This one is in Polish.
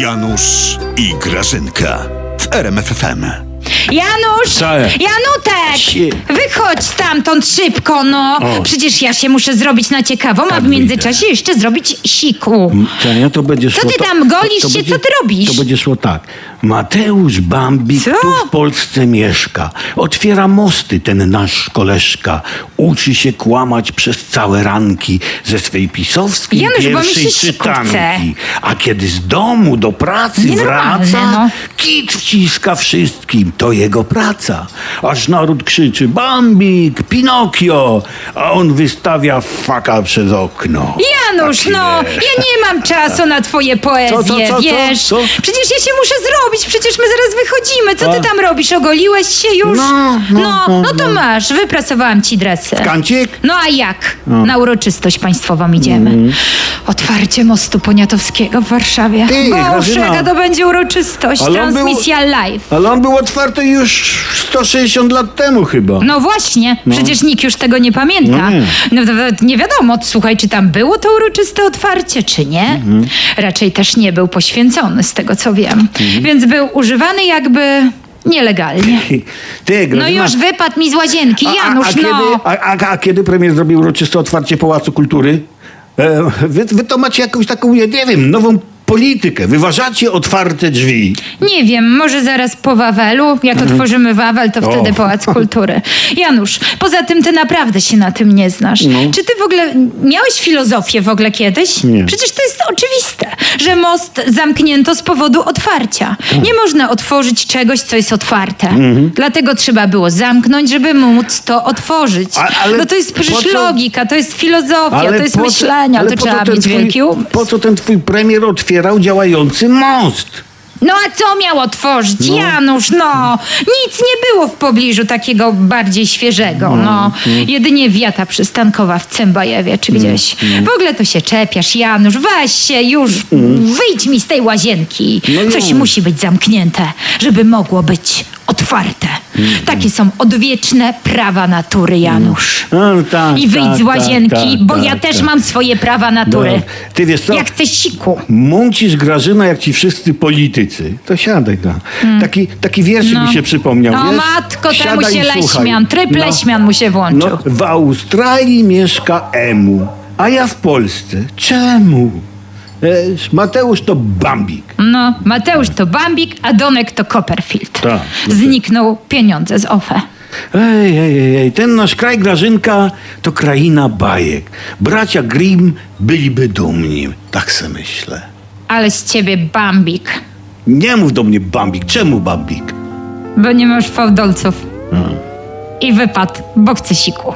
Janusz i Grażynka w RMFFM. Janusz! Janutek! Si- Wychodź stamtąd szybko, no! O. Przecież ja się muszę zrobić na ciekawą, a Tak, w międzyczasie jeszcze zrobić siku. Czenia, to będzie Co szło ty tak- tam golisz to się? będzie- Co ty robisz? To będzie szło tak. Mateusz Bambik Co? tu w Polsce mieszka. Otwiera mosty ten nasz koleżka. Uczy się kłamać przez całe ranki ze swej pisowskiej Janusz, bo mi pierwszej się chce. czytanki. A kiedy z domu do pracy Nienormalne, wraca, no. kit wciska wszystkim. To jego praca. Aż naród krzyczy Bambik, Pinokio, a on wystawia faka przez okno. Janusz, Taki no! jest. Ja nie mam czasu na twoje poezje, Co, co, co, co, wiesz? co? Przecież ja się muszę zrobić, przecież my zaraz wychodzimy. Co ty A? tam robisz? Ogoliłeś się już? No, no, no, no, no to masz, wyprasowałam ci dresy. Kancik? No a jak? Na uroczystość państwową idziemy. Otwarcie mostu Poniatowskiego w Warszawie. Ty, Boże, Grażyna. jaka to będzie uroczystość. Ale on był- Transmisja live. Ale on był otwarty już 160 lat temu chyba. No właśnie, przecież nikt już tego nie pamięta. No nie. No, nawet nie wiadomo, słuchaj, czy tam było to uroczyste otwarcie, czy nie. Mhm. Raczej też nie był poświęcony, z tego co wiem. Mhm. Więc był używany jakby nielegalnie. Ty, No już wypadł mi z łazienki, a, Janusz, a, a, kiedy, no. a, a, a kiedy premier zrobił uroczyste otwarcie Pałacu Kultury? E, wy, wy to macie jakąś taką, ja nie wiem, nową politykę. Wyważacie otwarte drzwi. Nie wiem, może zaraz po Wawelu, jak otworzymy Wawel, to wtedy Mhm. Pałac Kultury. Janusz, poza tym ty naprawdę się na tym nie znasz. Czy ty w ogóle miałeś filozofię w ogóle kiedyś? No. Nie. Przecież to jest oczywiste, że most zamknięto z powodu otwarcia. Nie można otworzyć czegoś, co jest otwarte. Mhm. Dlatego trzeba było zamknąć, żeby móc to otworzyć. A- ale no to jest po przecież co- logika, to jest filozofia, to jest myślenie, ale to po co trzeba ten mieć twój- wielki umysł. Po co ten twój premier otwierał działający most? No a co miał otworzyć? Janusz, no. Nic nie było w pobliżu takiego bardziej świeżego, no. Jedynie wiata przystankowa w Cymbajewie czy gdzieś. W ogóle to się czepiasz, Janusz. Weź się już, wyjdź mi z tej łazienki. No Coś nie. musi być zamknięte, żeby mogło być otwarte. Takie są odwieczne prawa natury, Janusz. No, tak, I wyjdź tak, z łazienki, tak, bo tak, ja tak, też tak. mam swoje prawa natury. No, ty wiesz co? Jak chcę siku. Mącisz Grażyna jak ci wszyscy politycy. To siadaj, da. Taki, taki wierszyk mi się przypomniał, No wiesz? matko, temu się leśmian, tryb No. leśmian mu się włączył. No, w Australii mieszka Emu, a ja w Polsce. Czemu? Mateusz to Bambik. No, Mateusz to Bambik, a Donek to Copperfield. Tak. Zniknął pieniądze z OFE. Ej, ej, ej, ten nasz kraj Grażynka to kraina bajek. Bracia Grimm byliby dumni, tak se myślę. Ale z ciebie Bambik, Nie mów do mnie Bambik, czemu Bambik? bo nie masz fałdolców. I wypadł, bo chce siku.